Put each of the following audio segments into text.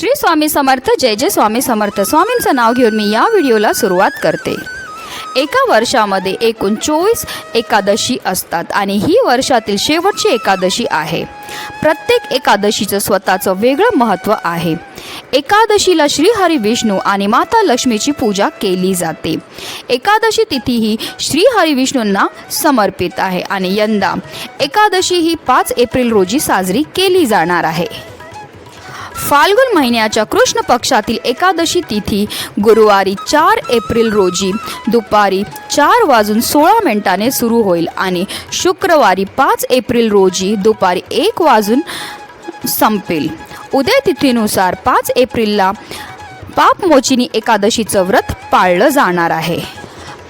श्री स्वामी समर्थ जय जय स्वामी समर्थ. स्वामींचं नाव घेऊन मी या व्हिडिओला सुरुवात करते. एका वर्षामध्ये एकूण चोवीस एकादशी असतात आणि ही वर्षातील शेवटची एकादशी आहे. प्रत्येक एकादशीचं स्वतःचं वेगळं महत्त्व आहे. एकादशीला श्रीहरी विष्णू आणि माता लक्ष्मीची पूजा केली जाते. एकादशी तिथी ही श्रीहरी विष्णूंना समर्पित आहे आणि यंदा एकादशी ही पाच एप्रिल रोजी साजरी केली जाणार आहे. फाल्गुन महिन्याच्या कृष्ण पक्षातील एकादशी तिथी गुरुवारी चार एप्रिल रोजी दुपारी चार वाजून सोळा मिनिटाने सुरू होईल आणि शुक्रवारी पाच एप्रिल रोजी दुपारी एक वाजून संपेल. उद्या तिथीनुसार पाच एप्रिलला पापमोचिनी एकादशीचं व्रत पाळलं जाणार आहे.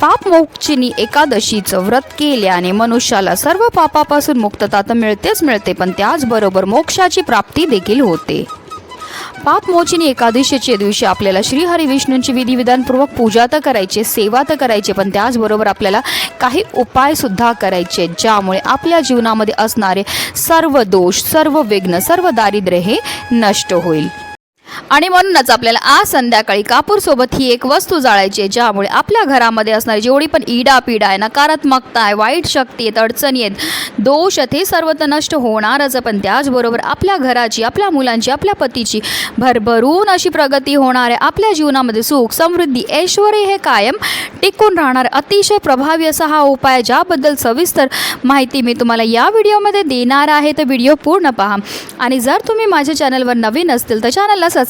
पापमोचिनी एकादशीचं व्रत केल्याने मनुष्याला सर्व पापापासून मुक्तता तर मिळतेच मिळते पण त्याचबरोबर मोक्षाची प्राप्ती देखील होते. पापमोचनी एकादशीच्या दिवशी आपल्याला श्रीहरी विष्णूंची विधिविधानपूर्वक पूजा तर करायची सेवा तर करायची पण त्याचबरोबर आपल्याला काही उपायसुद्धा करायचे ज्यामुळे आपल्या जीवनामध्ये असणारे सर्व दोष सर्व विघ्न सर्व दारिद्र्य हे नष्ट होईल. आणि म्हणूनच आपल्याला आज संध्याकाळी कापूरसोबत ही एक वस्तू जाळायची आहे ज्यामुळे आपल्या घरामध्ये असणारी जेवढी पण इडा आहे नकारात्मकता आहे वाईट शक्ती आहेत अडचणी आहेत दोष आहेत हे सर्व तर नष्ट होणारच पण त्याचबरोबर आपल्या घराची आपल्या मुलांची आपल्या पतीची भरभरून अशी प्रगती होणार आहे. आपल्या जीवनामध्ये सुख समृद्धी ऐश्वर हे कायम टिकून राहणार. अतिशय प्रभावी असा हा उपाय ज्याबद्दल सविस्तर माहिती मी तुम्हाला या व्हिडिओमध्ये देणार आहे. तर व्हिडिओ पूर्ण पहा. आणि जर तुम्ही माझ्या चॅनलवर नवीन असतील तर चॅनलला सबस्क्राईब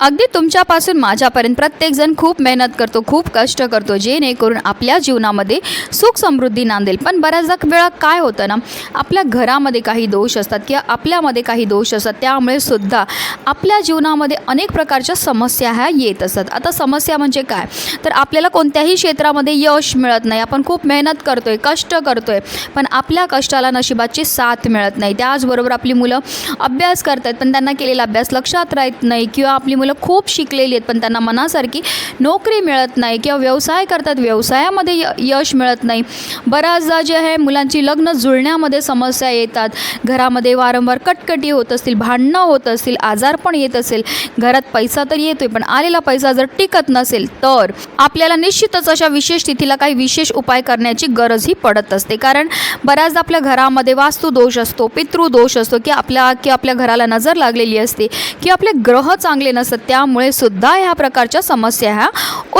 अगदी तुमच्यापासून माझ्यापर्यंत प्रत्येकजण खूप मेहनत करतो खूप कष्ट करतो जेणेकरून आपल्या जीवनामध्ये सुख समृद्धी नांदेल. पण बऱ्याचदा वेळा काय होतं ना आपल्या घरामध्ये काही दोष असतात किंवा आपल्यामध्ये काही दोष असतात त्यामुळे सुद्धा आपल्या जीवनामध्ये अनेक प्रकारच्या समस्या ह्या येत असतात. आता समस्या म्हणजे काय? तर आपल्याला कोणत्याही क्षेत्रामध्ये यश मिळत नाही. आपण खूप मेहनत करतोय कष्ट करतोय पण आपल्या कष्टाला नशिबाची साथ मिळत नाही. त्याचबरोबर आपली मुलं अभ्यास करतात पण त्यांना केलेला अभ्यास लक्षात राहत नाही किंवा आपली मुलं खूप शिकलेली आहेत पण त्यांना मनासारखी नोकरी मिळत नाही किंवा व्यवसाय करतात व्यवसायामध्ये य यश मिळत नाही. बऱ्याचदा जे आहे मुलांची लग्न जुळण्यामध्ये समस्या येतात. घरामध्ये वारंवार कटकटी होत असतील भांडणं होत असतील आजार पण येत असेल. घरात पैसा तर येतोय पण आलेला पैसा जर टिकत नसेल तर आपल्याला निश्चितच अशा विशेष स्थितीला काही विशेष उपाय करण्याची गरजही पडत असते. कारण बऱ्याचदा आपल्या घरामध्ये वास्तुदोष असतो पितृदोष असतो की आपल्या की आपल्या घराला नजर लागलेली असते की आपले ग्रह चांगले नसतात. त्यामुळे सुद्धा ह्या प्रकारच्या समस्या ह्या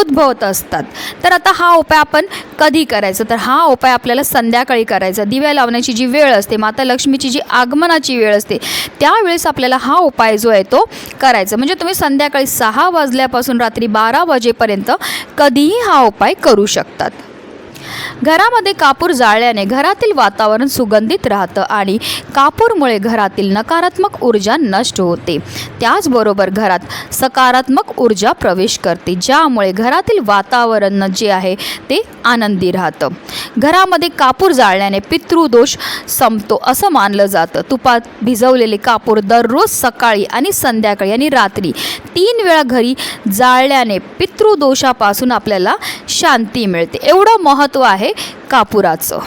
उद्भवत असतात. तर आता हा उपाय आपण कधी करायचा? तर हा उपाय आपल्याला संध्याकाळी करायचा. दिव्या लावण्याची जी वेळ असते माता लक्ष्मीची जी आगमनाची वेळ असते त्यावेळेस आपल्याला हा उपाय जो आहे तो करायचा. म्हणजे तुम्ही संध्याकाळी सहा वाजल्यापासून रात्री बारा वाजेपर्यंत कधीही हा उपाय करू शकतात. घरामध्ये कापूर जाळल्याने घरातील वातावरण सुगंधित राहतं आणि कापूरमुळे घरातील नकारात्मक ऊर्जा नष्ट होते. त्याचबरोबर घरात सकारात्मक ऊर्जा प्रवेश करते ज्यामुळे घरातील वातावरण जे आहे ते आनंदी राहतं. घरामध्ये कापूर जाळल्याने पितृदोष संपतो असं मानलं जातं. तुपात भिजवलेले कापूर दररोज सकाळी आणि संध्याकाळी आणि रात्री तीन वेळा घरी जाळल्याने पितृदोषापासून आपल्याला शांती मिळते. एवढं महत्त्व आहे कापुराचं.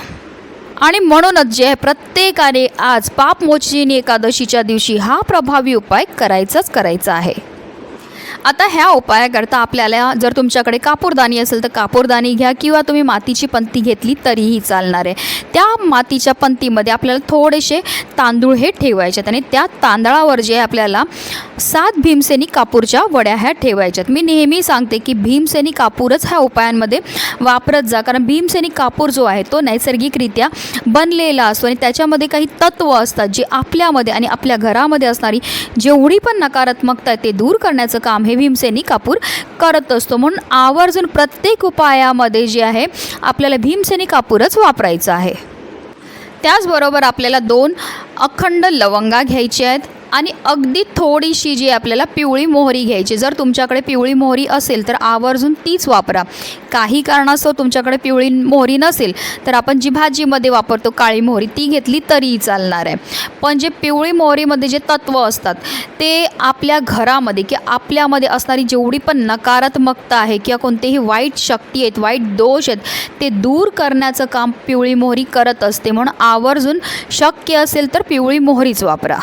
आणि म्हणूनच जे आहे प्रत्येकाने आज पापमोचिनी एकादशीच्या दिवशी हा प्रभावी उपाय करायचाच करायचा आहे. आता ह्या उपायाकरता आपल्याला जर तुमच्याकडे कापूरदानी असेल तर कापूरदानी घ्या किंवा तुम्ही मातीची पंती घेतली तरीही चालणार आहे. त्या मातीच्या पंतीमध्ये आपल्याला थोडेसे तांदूळ हे ठेवायचे आहेत आणि त्या तांदळावर जे आपल्याला सात भीमसेनी कापूरच्या वड्या ह्या ठेवायच्यात मी नेहमी सांगते की भीमसेनी कापूरच ह्या उपायांमध्ये वापरत जा. कारण भीमसेनी कापूर जो आहे तो नैसर्गिकरित्या बनलेला असतो आणि त्याच्यामध्ये काही तत्व असतात जे आपल्यामध्ये आणि आपल्या घरामध्ये असणारी जेवढी पण नकारात्मकता आहे ते दूर करण्याचं काम हे भीमसेनी कापूर करत असतो. म्हणून आवर्जून प्रत्येक उपायामध्ये जे आहे आपल्याला भीमसेनी कापूरच वापरायचं आहे. त्याचबरोबर आपल्याला दोन अखंड लवंगा घ्यायचे आहेत. आणि अगदी थोडीशी जी आपल्याला पिवळी मोहरी घ्यायची. जर तुमच्याकडे पिवळी मोहरी असेल तर आवर्जून तीच वापरा. काही कारणास्तव तुमच्याकडे पिवळी मोहरी नसेल तर आपण जी भाजीमध्ये वापरतो काळी मोहरी ती घेतली तरीही चालणार आहे. पण जे पिवळी मोहरीमध्ये जे तत्त्व असतात ते आपल्या घरामध्ये किंवा आपल्यामध्ये असणारी जेवढी पण नकारात्मकता आहे किंवा कोणतेही वाईट शक्ती आहेत वाईट दोष आहेत ते दूर करण्याचं काम पिवळी मोहरी करत असते. म्हणून आवर्जून शक्य असेल तर पिवळी मोहरीच वापरा.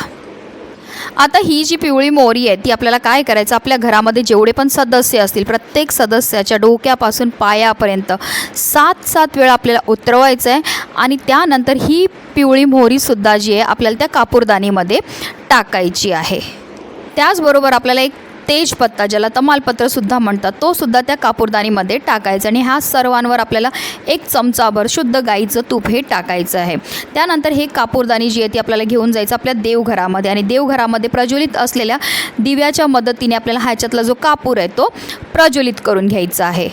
आता ही जी पिवळी मोहरी आहे ती आपल्याला काय करायचं? आपल्या घरामध्ये जेवढे पण सदस्य असतील प्रत्येक सदस्याच्या डोक्यापासून पायापर्यंत सात सात वेळा आपल्याला उतरवायचं आहे आणि त्यानंतर ही पिवळी मोहरीसुद्धा जी आहे आपल्याला त्या कापूरदानीमध्ये टाकायची आहे. त्याचबरोबर आपल्याला एक तेजपत्ता ज्याला तमालपत्रसुद्धा म्हणतात तो सुद्धा त्या कापूरदानीमध्ये टाकायचा आणि ह्या सर्वांवर आपल्याला एक चमचाभर शुद्ध गाईचं तूप हे टाकायचं आहे. त्यानंतर हे कापूरदानी जी आहे ती आपल्याला घेऊन जायचं आपल्या देवघरामध्ये आणि देवघरामध्ये प्रज्वलित असलेल्या दिव्याच्या मदतीने आपल्याला ह्याच्यातला जो कापूर आहे तो प्रज्वलित करून घ्यायचा आहे.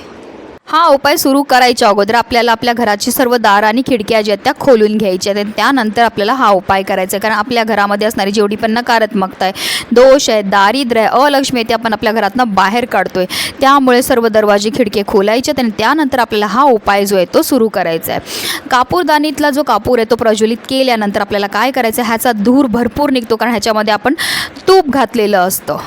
हा उपाय सुरू करायच्या अगोदर आपल्याला आपल्या घराची सर्व दार आणि खिडक्या ज्या आहेत त्या खोलून घ्यायच्या आहेत. आणि त्यानंतर आपल्याला हा उपाय करायचा आहे. कारण आपल्या घरामध्ये असणारी जेवढी पण नकारात्मकता आहे दोष आहे दारिद्र्य आहे अलक्ष्मी आहे ते आपण आपल्या घरातनं बाहेर काढतोय. त्यामुळे सर्व दरवाजे खिडके खोलायचे आहेत आणि त्यानंतर आपल्याला हा उपाय जो आहे तो सुरू करायचा आहे. कापूरदानीतला जो कापूर आहे तो प्रज्वलित केल्यानंतर आपल्याला काय करायचं आहे? ह्याचा धूर भरपूर निघतो. कारण ह्याच्यामध्ये आपण तूप घातलेलं असतं.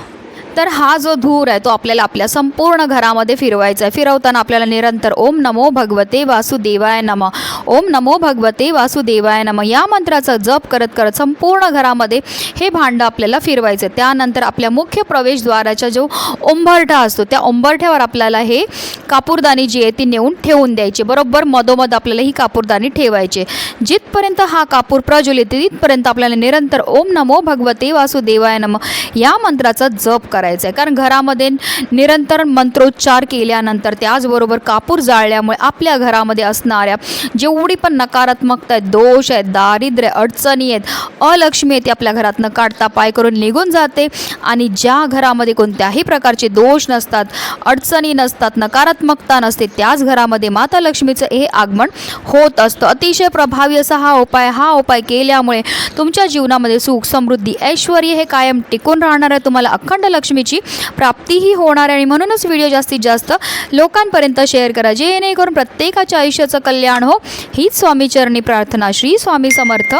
तर हा जो धूर आहे तो आपल्याला आपल्या संपूर्ण घरामध्ये फिरवायचा आहे. फिरवताना आपल्याला निरंतर ओम नमो भगवते वासुदेवाय नम. ओम नमो भगवते वासुदेवाय नम. या मंत्राचा जप करत करत संपूर्ण घरामध्ये हे भांडं आपल्याला फिरवायचं आहे त्यानंतर आपल्या मुख्य प्रवेशद्वाराचा जो उंबरठा असतो त्या उंबरठ्यावर आपल्याला हे कापूरदानी जी आहे ती नेऊन ठेवून द्यायची. बरोबर मधोमध आपल्याला ही कापूरदानी ठेवायची जिथपर्यंत हा कापूर प्रज्वलित तिथपर्यंत आपल्याला निरंतर ओम नमो भगवते वासुदेवाय नम. या मंत्राचा जप कर करायचं आहे कारण घरामध्ये निरंतर मंत्रोच्चार केल्यानंतर त्याचबरोबर कापूर जाळल्यामुळे आपल्या घरामध्ये असणाऱ्या जेवढी पण नकारात्मकता आहेत दोष आहेत दारिद्र्य अडचणी आहेत अलक्ष्मी आहेत ती आपल्या घरातनं काढता पाय करून निघून जाते. आणि ज्या घरामध्ये कोणत्याही प्रकारचे दोष नसतात अडचणी नसतात नकारात्मकता नसते त्याच घरामध्ये माता लक्ष्मीचं हे आगमन होत असतं. अतिशय प्रभावी असा हा उपाय हा उपाय केल्यामुळे तुमच्या जीवनामध्ये सुख समृद्धी ऐश्वर हे कायम टिकून राहणार आहे. तुम्हाला अखंड लक्ष्मीची प्राप्तीही होणार आहे. आणि म्हणूनच व्हिडिओ जास्तीत जास्त लोकांपर्यंत शेअर करा. जेणेकरून प्रत्येकाच्या आयुष्याचं कल्याण हो. हीच स्वामीचरणी प्रार्थना. श्री स्वामी समर्थ.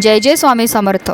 जय जय स्वामी समर्थ.